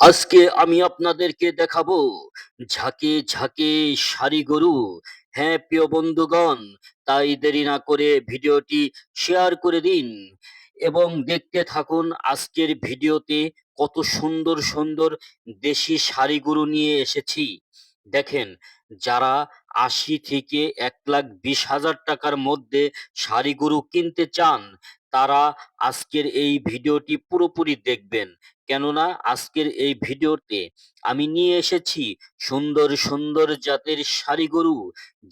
আজকে আমি আপনাদেরকে দেখাবো ঝাঁকে ঝাঁকে সারি গরু। হ্যাঁ প্রিয় বন্ধুগণ, তাই দেরি না করে ভিডিওটি শেয়ার করে দিন এবং দেখতে থাকুন আজকের ভিডিওতে কত সুন্দর সুন্দর দেশি সারি গরু নিয়ে এসেছি। দেখেন, যারা আশি থেকে এক লাখ বিশ হাজার টাকার মধ্যে সারি গরু কিনতে চান তারা আজকের এই ভিডিওটি পুরোপুরি দেখবেন। কেননা আজকের এই ভিডিওতে আমি নিয়ে এসেছি সুন্দর সুন্দর জাতের সারি গরু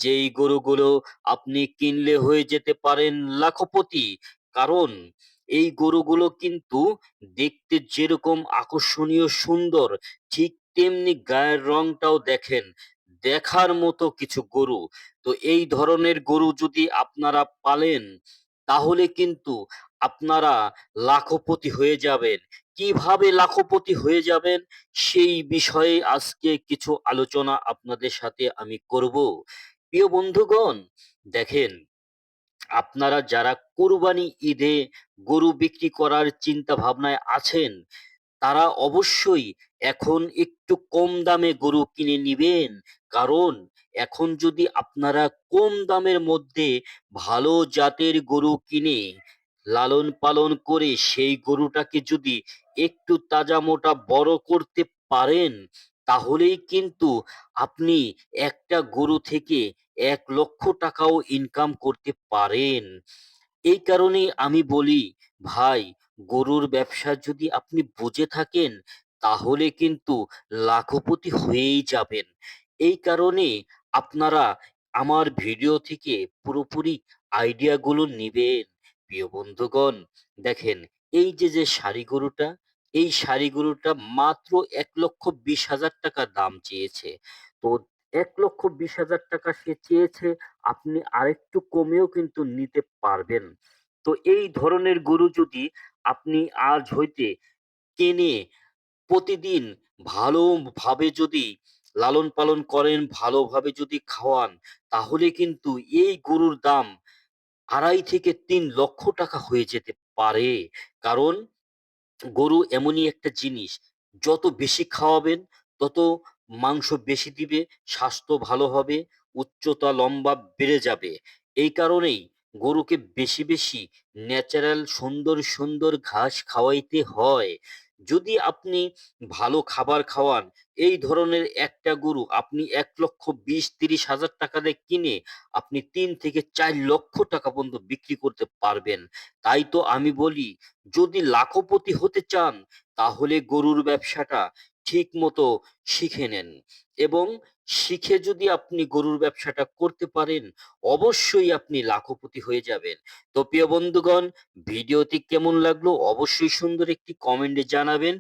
যেই গরুগুলো আপনি কিনলে হয়ে যেতে পারেন লাখপতি। কারণ এই গরুগুলো কিন্তু দেখতে যেরকম আকর্ষণীয় সুন্দর, ঠিক তেমনি গায়ের রংটাও দেখেন। দেখার মতো কিছু গরু। তো এই ধরনের গরু যদি আপনারা পালেন তাহলে কিন্তু আপনারা লাখপতি হয়ে যাবেন। কীভাবে লাখপতি হয়ে যাবেন? সেই বিষয়ে আজকে কিছু আলোচনা আপনাদের সাথে আমি করব। প্রিয় বন্ধুগণ, দেখেন, আপনারা যারা কোরবানি ঈদে গরু বিক্রি করার চিন্তা ভাবনায় আছেন তারা অবশ্যই এখন একটু কম দামে গরু কিনে নিবেন। কারণ এখন যদি আপনারা কম দামের মধ্যে ভালো জাতের গরু কিনে লালন পালন করে সেই গরুটাকে যদি একটু তাজা মোটা বড় করতে পারেন, তাহলেই কিন্তু আপনি একটা গরু থেকে এক লক্ষ টাকাও ইনকাম করতে পারেন। এই কারণেই আমি বলি, ভাই গরুর ব্যবসা যদি আপনি বুঝে থাকেন, তাহলে কিন্তু লাখপতি হয়েই যাবেন। এই কারণে আপনারা আমার ভিডিও থেকে পুরোপুরি আইডিয়াগুলো নিবেন। প্রিয় বন্ধুগণ, দেখেন, এই যে যে শাড়ি গরুটা, এই শাড়ি গরুটা মাত্র এক লক্ষ বিশ হাজার টাকা দাম চেয়েছে। তো এক লক্ষ বিশ হাজার টাকা সে চেয়েছে, আপনি আরেকটু কমেও কিন্তু নিতে পারবেন। তো এই ধরনের গরু যদি আপনি আজ হইতে কেনে প্রতিদিন ভালোভাবে যদি লালন পালন করেন, ভালোভাবে যদি খাওয়ান, তাহলে কিন্তু এই গরুর দাম আড়াই থেকে তিন লক্ষ টাকা হয়ে যেতে পারে। কারণ গরু এমনই একটা জিনিস, যত বেশি খাওয়াবেন, তত মাংস বেশি দিবে, স্বাস্থ্য ভালো হবে, উচ্চতা লম্বা বেড়ে যাবে। এই কারণেই গরুকে বেশি বেশি ন্যাচারাল সুন্দর সুন্দর ঘাস খাওয়াইতে হয়। যদি আপনি ভালো খাবার খাওয়ান, এই ধরনের একটা গরু আপনি এক লক্ষ বিশ, তিরিশ হাজার টাকা দিয়ে কিনে আপনি তিন থেকে চার লক্ষ টাকা পর্যন্ত বিক্রি করতে পারবেন। তাই তো আমি বলি, যদি লাখপতি হতে চান, তাহলে গরুর ব্যবসাটা ঠিক মতো শিখে নেন। এবং শিখে যদি আপনি গরুর ব্যবসাটা করতে পারেন, অবশ্যই আপনি লাখপতি হয়ে যাবেন। তো প্রিয় বন্ধুগণ, ভিডিওটি কেমন লাগল অবশ্যই সুন্দর একটি কমেন্টে জানাবেন।